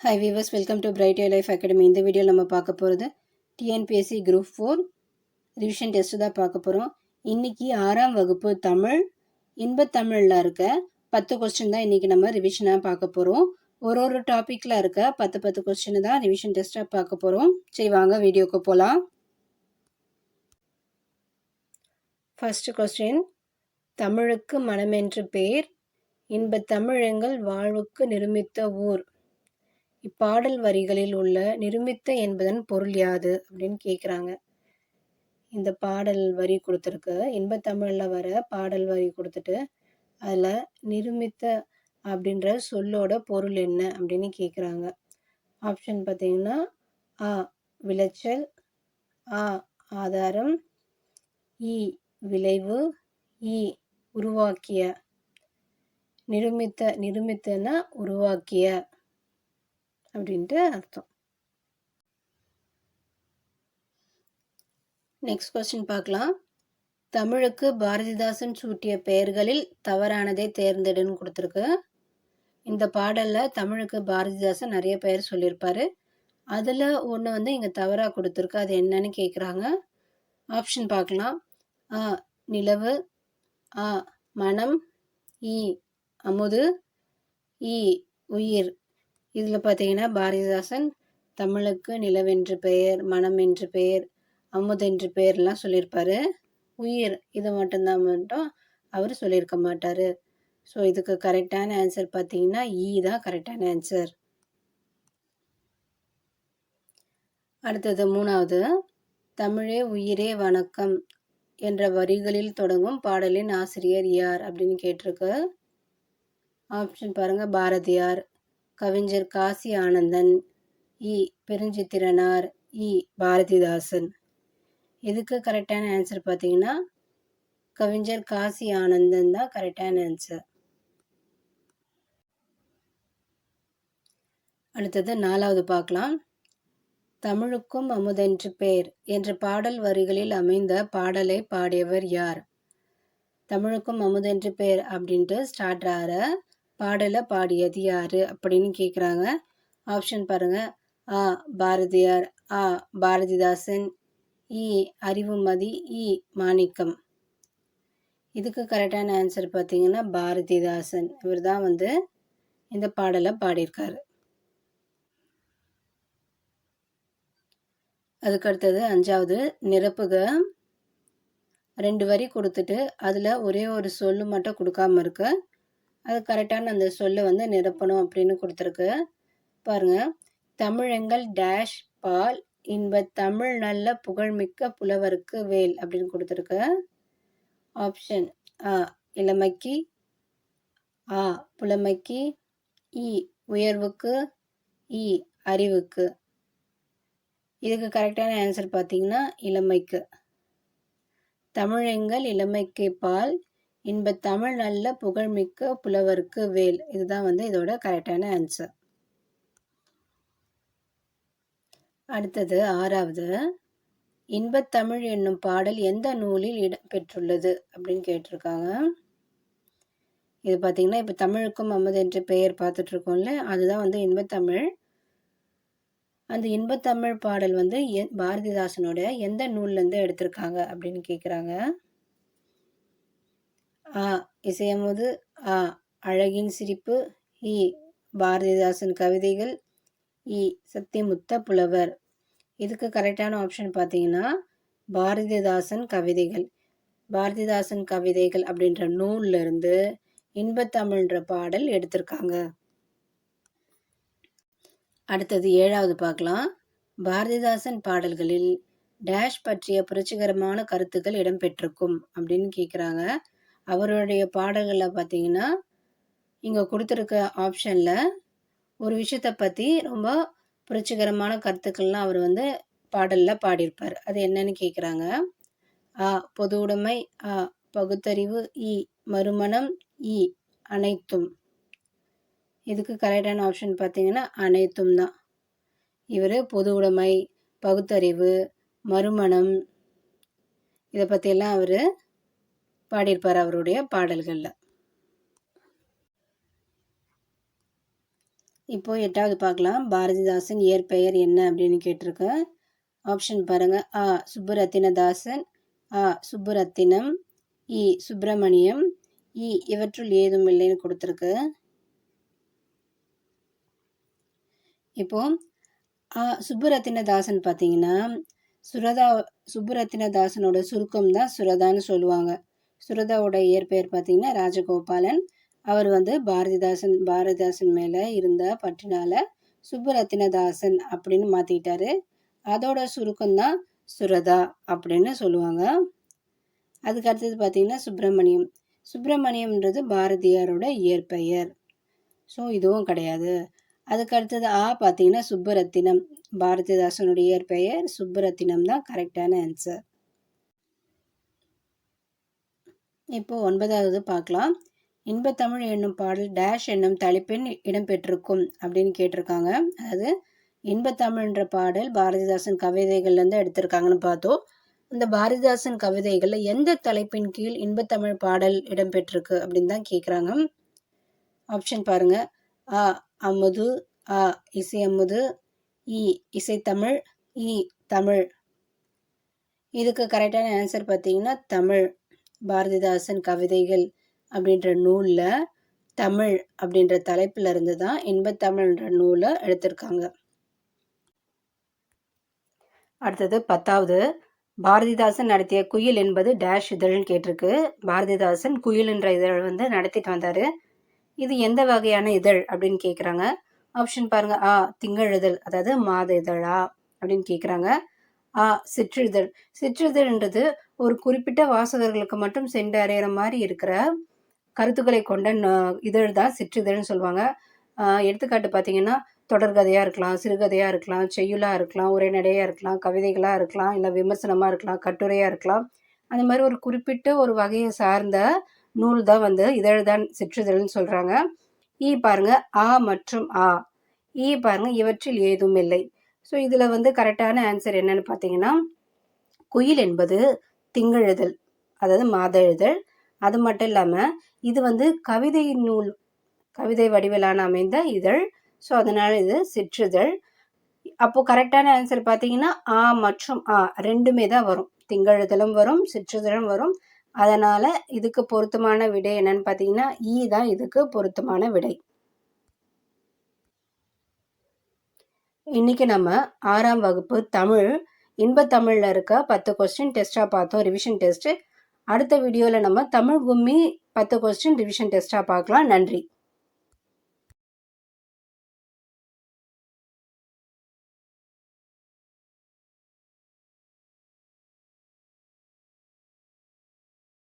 Hi viewers welcome to bright life academy இந்த வீடியோவில் நம்ம பார்க்க போகிறது TNPSC group four revision test தான் பார்க்க போகிறோம் இன்றைக்கி ஆறாம் வகுப்பு தமிழ் இன்பத்தமிழில் இருக்க பத்து கொஸ்டின் தான் இன்றைக்கி நம்ம ரிவிஷனாக பார்க்க போகிறோம் ஒரு ஒரு டாப்பிக்கில் இருக்க பத்து பத்து கொஸ்டின் தான் ரிவிஷன் டெஸ்ட்டாக பார்க்க போகிறோம் சரி வாங்க வீடியோக்கு போகலாம் ஃபஸ்ட்டு கொஸ்டின் தமிழுக்கு மனமென்று பேர் இன்பத்தமிழெங்கள் வாழ்வுக்கு நிருமித்த ஊர். இப்பாடல் வரிகளில் உள்ள நிருமித்த என்பதன் பொருள் யாது அப்படின்னு கேட்குறாங்க இந்த பாடல் வரி கொடுத்துருக்கு. இன்பத்தமிழில் வர பாடல் வரி கொடுத்துட்டு அதில் நிருமித்த அப்படின்ற சொல்லோட பொருள் என்ன அப்படின்னு கேட்குறாங்க ஆப்ஷன் பார்த்தீங்கன்னா ஆ விளைச்சல் ஆ ஆதாரம் இ விளைவு இ உருவாக்கிய. நிருமித்த நிருமித்தனா உருவாக்கிய. அப்படின்ட்டு அர்த்தம். நெக்ஸ்ட் கொஸ்டின் பார்க்கலாம். தமிழுக்கு பாரதிதாசன் சூட்டிய பெயர்களில் தவறானதை தேர்ந்தெடுன்னு கொடுத்துருக்கு. இந்த பாடலில் தமிழுக்கு பாரதிதாசன் நிறைய பெயர் சொல்லியிருப்பாரு. அதில் ஒன்று வந்து இங்கே தவறாக கொடுத்துருக்கு. அது என்னன்னு கேட்குறாங்க ஆப்ஷன் பார்க்கலாம். ஆ நிலவு ஆ மனம் இ அமுது இ உயிர். இதில் பார்த்தீங்கன்னா பாரதிதாசன் தமிழுக்கு நிலவென்று பெயர் மனம் என்று பெயர் அமுதென்று பெயர்லாம் சொல்லியிருப்பாரு. உயிர் இதை மட்டும்தான் மட்டும் அவர் சொல்லியிருக்க மாட்டார். ஸோ இதுக்கு கரெக்டான ஆன்சர் பார்த்தீங்கன்னா ஈ தான் கரெக்டான ஆன்சர் அடுத்தது மூணாவது. தமிழே உயிரே வணக்கம் என்ற வரிகளில் தொடங்கும் பாடலின் ஆசிரியர் யார் அப்படின்னு கேட்டிருக்கு. ஆப்ஷன் பாருங்கள் பாரதியார். கவிஞர் காசி ஆனந்தன் இ. பெருஞ்சித்திரனார் இ. பாரதிதாசன். இதுக்கு கரெக்டான ஆன்சர் பார்த்தீங்கன்னா கவிஞர் காசி ஆனந்தன் தான் கரெக்டான ஆன்சர் அடுத்தது நாலாவது பார்க்கலாம். தமிழுக்கும் அமுதென்று பேர் என்ற பாடல் வரிகளில் அமைந்த பாடலை பாடியவர் யார்? தமிழுக்கும் அமுதென்று பேர் அப்படின்ட்டு ஸ்டார்ட் ஆகிற பாடலை பாடியது யாரு அப்படின்னு கேட்குறாங்க ஆப்ஷன் பாருங்கள் ஆ பாரதியார் ஆ பாரதிதாசன் இ அறிவுமதி இ மாணிக்கம். இதுக்கு கரெக்டான ஆன்சர் பார்த்தீங்கன்னா பாரதிதாசன். இவர் தான் வந்து இந்த பாடலை பாடியிருக்காரு. அதுக்கு அடுத்தது அஞ்சாவது நிரப்புக. ரெண்டு வரி கொடுத்துட்டு அதில் ஒரே ஒரு சொல்லு மட்டும் கொடுக்காம இருக்கு. அது கரெக்டான அந்த சொல்லை வந்து நிரப்பணும் அப்படின்னு கொடுத்துருக்கு. பாருங்க. தமிழெங்கள் டேஷ் பால் இன்ப தமிழ் நல்ல புகழ்மிக்க புலவருக்கு வேல் அப்படின்னு கொடுத்துருக்கு. ஆப்ஷன் ஆ இளமைக்கு ஆ புலமைக்கு இ உயர்வுக்கு இ அறிவுக்கு. இதுக்கு கரெக்டான ஆன்சர் பார்த்தீங்கன்னா இளமைக்கு. தமிழெங்கள் இளமைக்கு பால் இன்ப தமிழ் நல்ல புகழ்மிக்க புலவருக்கு வேல். இதுதான் வந்து இதோட கரெக்டான ஆன்சர் அடுத்தது ஆறாவது. இன்பத்தமிழ் என்னும் பாடல் எந்த நூலில் இடம்பெற்றுள்ளது அப்படின்னு கேட்டிருக்காங்க. இது பார்த்தீங்கன்னா இப்போ தமிழுக்கும் அமது என்ற பெயர் பார்த்துட்ருக்கோம்ல அதுதான் வந்து இன்பத்தமிழ். அந்த இன்பத்தமிழ் பாடல் வந்து பாரதிதாசனோட எந்த நூல்லேருந்து எடுத்திருக்காங்க அப்படின்னு கேட்குறாங்க ஆ இசையமுது ஆ அழகின் சிரிப்பு இ பாரதிதாசன் கவிதைகள் இ சத்தியமுத்த புலவர். இதுக்கு கரெக்டான ஆப்ஷன் பார்த்தீங்கன்னா பாரதிதாசன் கவிதைகள். பாரதிதாசன் கவிதைகள் அப்படின்ற நூலில் இருந்து இன்பத்தமிழ்ன்ற பாடல் எடுத்திருக்காங்க. அடுத்தது ஏழாவது பார்க்கலாம். பாரதிதாசன் பாடல்களில் டேஷ் பற்றிய புரட்சிகரமான கருத்துக்கள் இடம்பெற்றிருக்கும் அப்படின்னு கேட்குறாங்க அவருடைய பாடல்களை பார்த்தீங்கன்னா இங்கே கொடுத்துருக்க ஆப்ஷனில் ஒரு விஷயத்தை பற்றி ரொம்ப புரட்சிகரமான கருத்துக்கள்லாம் அவர் வந்து பாடலில் பாடியிருப்பார். அது என்னன்னு கேட்குறாங்க ஆ பொது உடைமை ஆ பகுத்தறிவு இ மறுமணம் இ அனைத்தும். இதுக்கு கரெக்டான ஆப்ஷன் பார்த்தீங்கன்னா அனைத்தும் தான். இவர் பொது உடைமை பகுத்தறிவு மறுமணம் இதை பற்றியெல்லாம் அவர் பாடியிருப்பார் அவருடைய பாடல்களில். இப்போ எட்டாவது பார்க்கலாம். பாரதிதாசன் இயற்பெயர் என்ன அப்படின்னு கேட்டிருக்கு. ஆப்ஷன் பாருங்க. ஆ சுப்புரத்தினதாசன் ஆ சுப்புரத்தினம் இ சுப்பிரமணியம் இ இவற்றுள் ஏதும் இல்லைன்னு கொடுத்துருக்கு. இப்போ ஆ சுப்புரத்தினதாசன் பார்த்தீங்கன்னா சுரதா சுப்புரத்தினதாசனோட சுருக்கம் தான் சுரதான்னு சொல்லுவாங்க. சுரதாவோட இயற்பெயர் பார்த்தீங்கன்னா ராஜகோபாலன். அவர் வந்து பாரதிதாசன் பாரதிதாசன் மேலே இருந்த பற்றினால சுப்புரத்தினதாசன் அப்படின்னு மாற்றிக்கிட்டாரு அதோட சுருக்கம் தான் சுரதா அப்படின்னு சொல்லுவாங்க. அதுக்கு அடுத்தது பார்த்தீங்கன்னா சுப்பிரமணியம். சுப்பிரமணியம்ன்றது பாரதியாரோட இயற்பெயர். ஸோ இதுவும் கிடையாது. அதுக்கு அடுத்தது ஆ பார்த்தீங்கன்னா சுப்பரத்தினம். பாரதிதாசனுடைய இயற்பெயர் சுப்பரத்தினம் தான் கரெக்டான ஆன்சர் இப்போ ஒன்பதாவது பார்க்கலாம். இன்பத்தமிழ் என்னும் பாடல் டேஷ் என்னும் தலைப்பின் இடம்பெற்றிருக்கும் அப்படின்னு கேட்டிருக்காங்க. அதாவது இன்பத்தமிழ்ன்ற பாடல் பாரதிதாசன் கவிதைகள்லேருந்து எடுத்திருக்காங்கன்னு பார்த்தோம். இந்த பாரதிதாசன் கவிதைகளில் எந்த தலைப்பின் கீழ் இன்பத்தமிழ் பாடல் இடம்பெற்றிருக்கு அப்படின்னு தான் கேட்குறாங்க ஆப்ஷன் பாருங்க. ஆ அமுது அ இசை அமுது இ இசைத்தமிழ் இ தமிழ். இதுக்கு கரெக்டான ஆன்சர் பார்த்தீங்கன்னா தமிழ். பாரதிதாசன் கவிதைகள் அப்படின்ற நூலில் தமிழ் அப்படின்ற தலைப்பில் இருந்து தான் இன்பத்தமிழ்ன்ற நூலை எடுத்திருக்காங்க. அடுத்தது பத்தாவது. பாரதிதாசன் நடத்திய குயில் என்பது டேஷ் இதழ்னு கேட்டிருக்கு. பாரதிதாசன் குயில் என்ற இதழ் வந்து நடத்திட்டு வந்தார். இது எந்த வகையான இதழ் அப்படின்னு கேட்குறாங்க ஆப்ஷன் பாருங்க. ஆ திங்களிதழ் அதாவது மாத இதழா அப்படின்னு கேட்குறாங்க ஆ சிற்றிதழ். சிற்றிதழ்ன்றது ஒரு குறிப்பிட்ட வாசகர்களுக்கு மட்டும் சென்று அறையிற மாதிரி இருக்கிற கருத்துக்களை கொண்ட இதழ் தான் சிற்றிதழ்னு சொல்லுவாங்க. எடுத்துக்காட்டு பார்த்தீங்கன்னா தொடர்கதையாக இருக்கலாம் சிறுகதையாக இருக்கலாம் செய்யுளாக இருக்கலாம் உரைநடையாக இருக்கலாம் கவிதைகளாக இருக்கலாம் இல்லை விமர்சனமாக இருக்கலாம் கட்டுரையாக இருக்கலாம். அந்த மாதிரி ஒரு குறிப்பிட்ட ஒரு வகையை சார்ந்த நூல் தான் வந்து இதழ் தான் சிற்றிதழ்னு சொல்கிறாங்க ஈ பாருங்க ஆ மற்றும் ஆ. ஈ பாருங்க இவற்றில் ஏதும் இல்லை. ஸோ இதில் வந்து கரெக்டான ஆன்சர் என்னன்னு பார்த்தீங்கன்னா குயில் என்பது திங்கெழுதல் அதாவது மாத எழுதல் அது மட்டும் இல்லாமல் இது வந்து கவிதை நூல் கவிதை வடிவிலான அமைந்த இதழ். ஸோ அதனால் இது சிற்றிதழ். அப்போது கரெக்டான ஆன்சர் பார்த்தீங்கன்னா ஆ மற்றும் ஆ ரெண்டுமே தான் வரும். திங்களெழுதலும் வரும் சிற்றிதழும் வரும். அதனால் இதுக்கு பொருத்தமான விடை என்னன்னு பார்த்தீங்கன்னா ஈ தான் இதுக்கு பொருத்தமான விடை. இன்னைக்கு நம்ம ஆறாம் வகுப்பு தமிழ் இன்பத்தமிழில் இருக்க பத்து கொஸ்டின் டெஸ்ட்டாக பார்த்தோம் ரிவிஷன் டெஸ்ட்டு அடுத்த வீடியோவில் நம்ம தமிழ் கும்மி பத்து கொஸ்டின் ரிவிஷன் டெஸ்ட்டாக பார்க்கலாம். நன்றி.